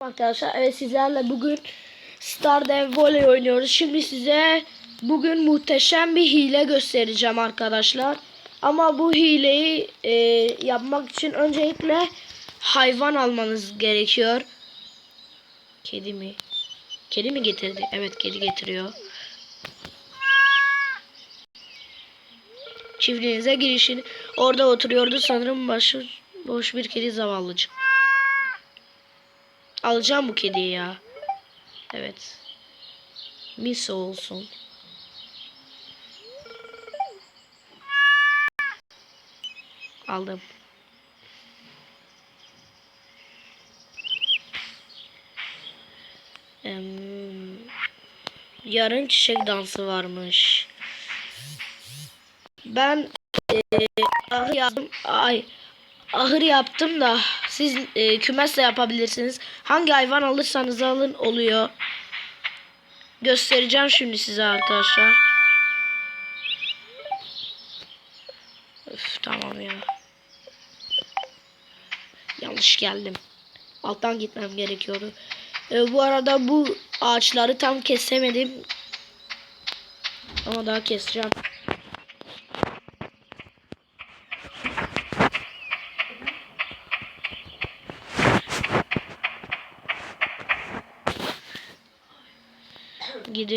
Arkadaşlar evet sizlerle bugün Stardew Valley oynuyoruz. Şimdi size bugün muhteşem bir hile göstereceğim arkadaşlar. Ama bu hileyi e, yapmak için öncelikle hayvan almanız gerekiyor. Kedi mi? Kedi mi getirdi? Evet kedi getiriyor. Çiftliğinize girişin. Orada oturuyordu sanırım başı boş bir kedi zavallıcık. Alacağım bu kediyi ya. Evet. Miso olsun. Aldım. Yarın çiçek dansı varmış. Ben e, ahır yaptım. Ay ahır yaptım da siz e, kümesle yapabilirsiniz. Hangi hayvan alırsanız alın oluyor. Göstereceğim şimdi size arkadaşlar. Öf, tamam ya. Yanlış geldim. Alttan gitmem gerekiyordu. E, bu arada bu ağaçları tam kesemedim. Ama daha keseceğim.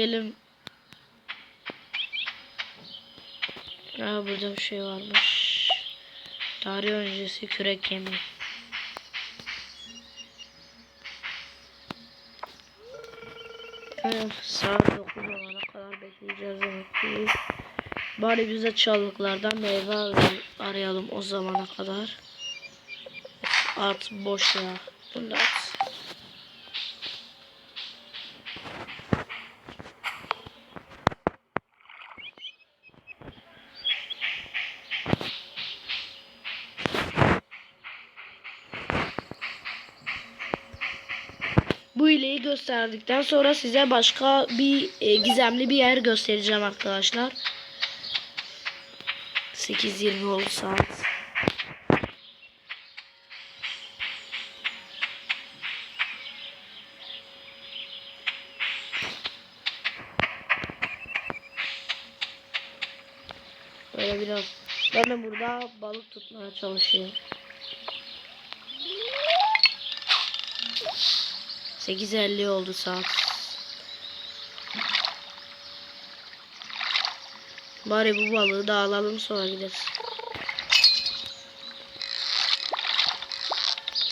Gidelim. Aa, burada bir şey varmış. Tarih öncesi kürek. Evet, saat 9 olana kadar bekleyeceğiz demek ki. Bari bize çalılıklardan meyve ar- arayalım o zamana kadar. At boş ya. Bunu at. Bu hileyi gösterdikten sonra size başka bir e, gizemli bir yer göstereceğim arkadaşlar. 8.20 oldu saat. Böyle biraz ben de burada balık tutmaya çalışıyorum. 8.50 oldu saat. Bari bu balığı da alalım sonra gideriz.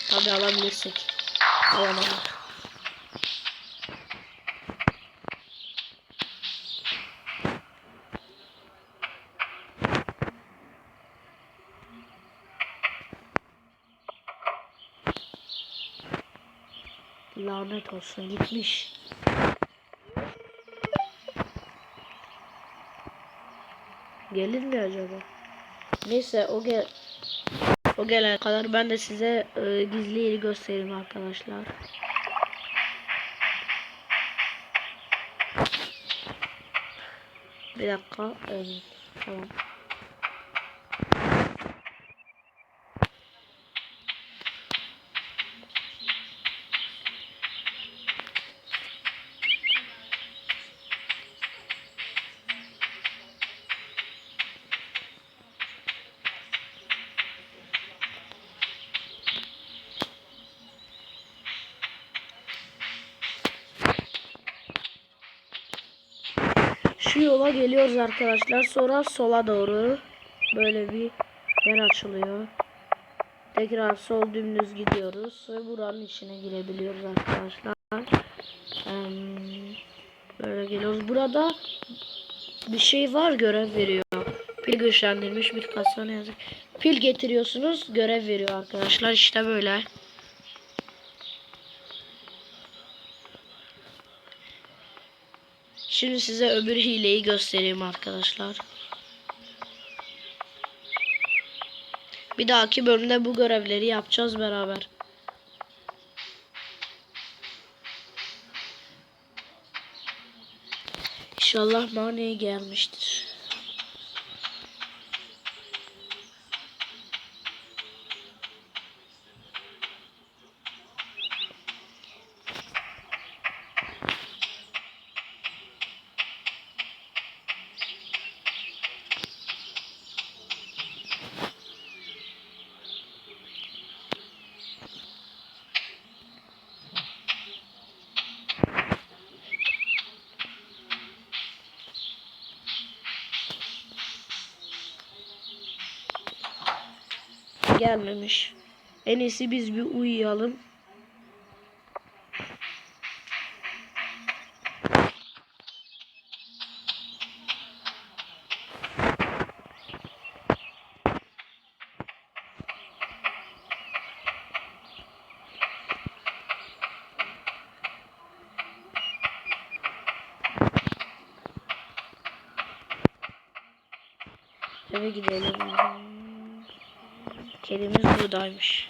Tabi alabilirsek. Alamadık. Lanet olsun gitmiş. Gelir mi acaba? Neyse o gel o gelene kadar ben de size e, gizli yeri göstereyim arkadaşlar. Bir dakika. Evet, tamam. Geliyoruz arkadaşlar. Sonra sola doğru böyle bir yer açılıyor. Tekrar sol dümdüz gidiyoruz ve buranın içine girebiliyoruz arkadaşlar. Böyle geliyoruz. Burada bir şey var görev veriyor. Pil güçlendirilmiş bir kasa ne yazık. Pil getiriyorsunuz görev veriyor arkadaşlar. İşte böyle. Şimdi size öbür hileyi göstereyim arkadaşlar. Bir dahaki bölümde bu görevleri yapacağız beraber. İnşallah maneye gelmiştir. Gelmemiş. En iyisi biz bir uyuyalım. Eve gidelim. Kedimiz buradaymış.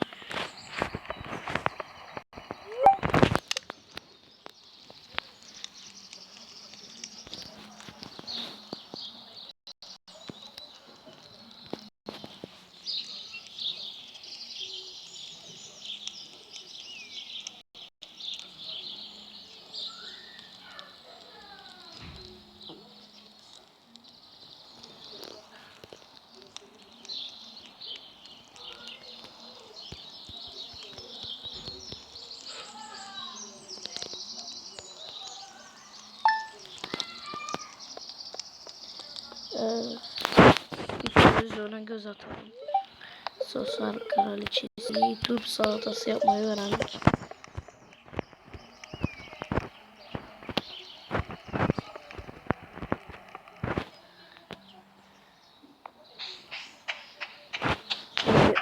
Bir televizyona göz atalım. Sosyal kraliçesi turp salatası yapmayı öğrendik.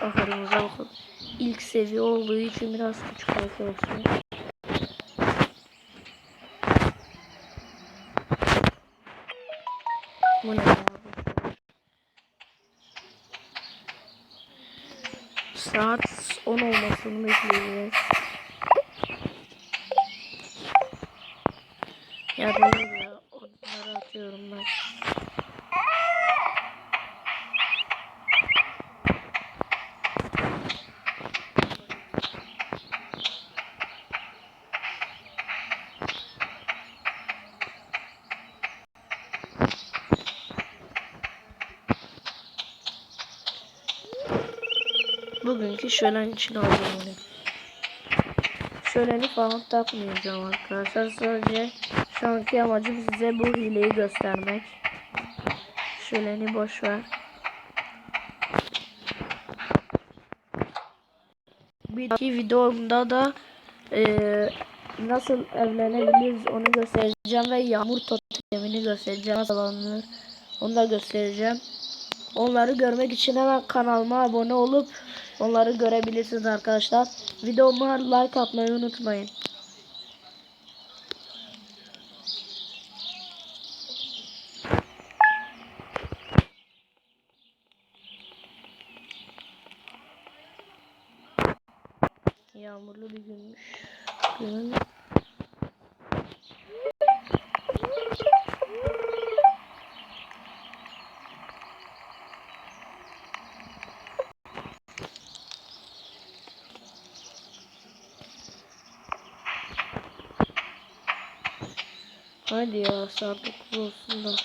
Ahırımıza bakalım. İlk seviye olduğu için biraz küçük arkadaşlar. Saat 10 olmasını bekleyeceğiz. Ya değil ya. Onları atıyorum ben. Bugünkü şölen için aldım onu. Şöleni falan takmayacağım arkadaşlar. Sadece şu anki amacım size bu hileyi göstermek. Şöleni boş ver. Bir dahaki videomda da eee, nasıl evlenebiliriz onu göstereceğim ve yağmur totemini göstereceğim. Nasıl alınır onu da göstereceğim. Onları görmek için hemen kanalıma abone olup onları görebilirsiniz arkadaşlar. Videoma like atmayı unutmayın. Yağmurlu bir günmüş. Gün. Hadi ya saat 9 olsun da.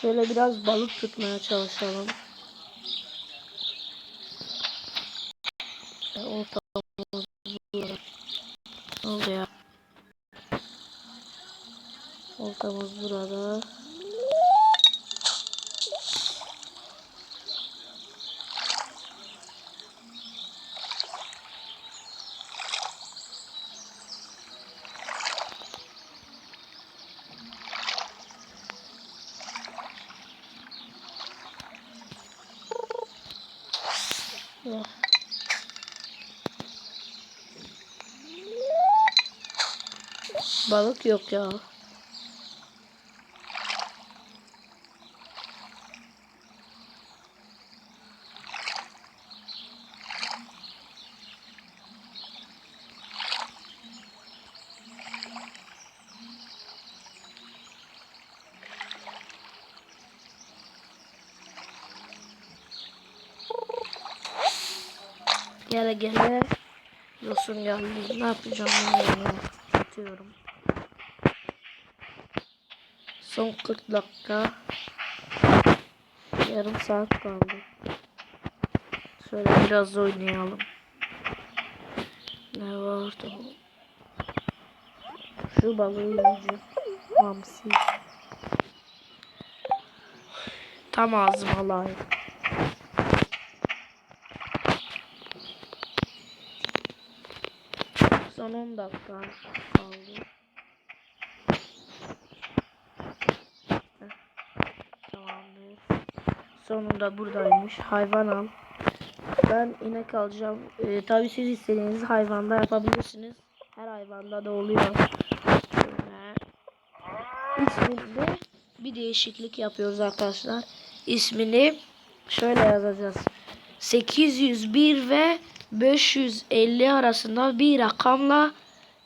Şöyle biraz balık tutmaya çalışalım. Ya, Ortamız burada. Ne oldu ya? Ortamız burada. Ya. Balık yok ya. Gele gele Yosun geldi. Ne yapacağım yani? Atıyorum. Son 40 dakika. Yarım saat kaldı. Şöyle biraz oynayalım. Ne vardı? Şu balığı yiyeceğim. Hamsi. Tam ağzıma layık. Son 10 dakika kaldı. Tamamdır. Sonunda buradaymış. Hayvan al. Ben inek alacağım. Ee, tabii siz istediğiniz hayvanda yapabilirsiniz. Her hayvanda da oluyor. Şöyle. İsminde bir değişiklik yapıyoruz arkadaşlar. İsmini şöyle yazacağız. 801 ve 550 arasında bir rakamla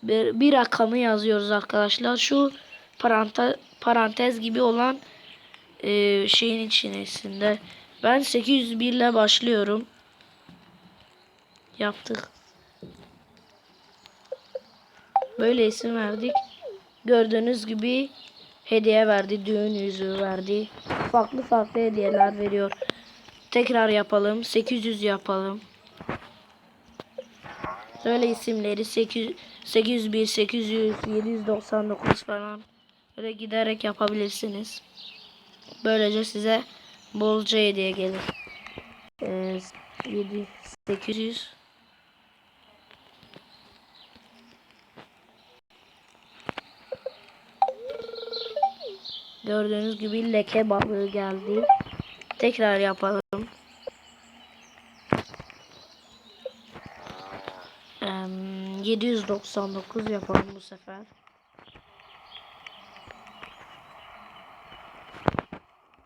bir, bir rakamı yazıyoruz arkadaşlar. Şu parantez, parantez gibi olan e, şeyin içerisinde. Ben 801 ile başlıyorum. Yaptık. Böyle isim verdik. Gördüğünüz gibi hediye verdi. Düğün yüzüğü verdi. Farklı farklı hediyeler veriyor. Tekrar yapalım. 800 yapalım. Böyle isimleri 800, 801, 800, 799 falan böyle giderek yapabilirsiniz. Böylece size bolca hediye gelir. Ee, 7, 800 Gördüğünüz gibi leke balığı geldi. Tekrar yapalım. 799 yapalım bu sefer.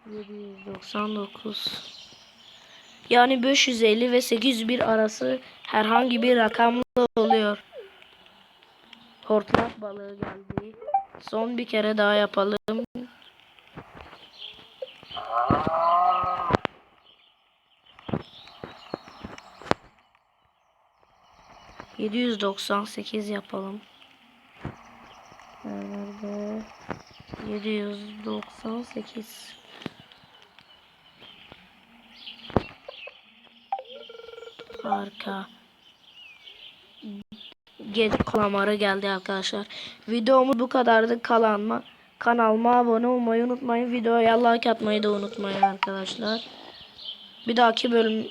...799... Yani 550 ve 801 arası herhangi bir rakamla oluyor. Hortlak balığı geldi. Son bir kere daha yapalım. Yedi yüz doksan sekiz yapalım. Nerede? Yedi yüz doksan sekiz. Harika. Gece kalamarı geldi arkadaşlar. Videomuz bu kadardı. Kalanma, kanalıma abone olmayı unutmayın. Videoya like atmayı da unutmayın arkadaşlar. Bir dahaki bölüm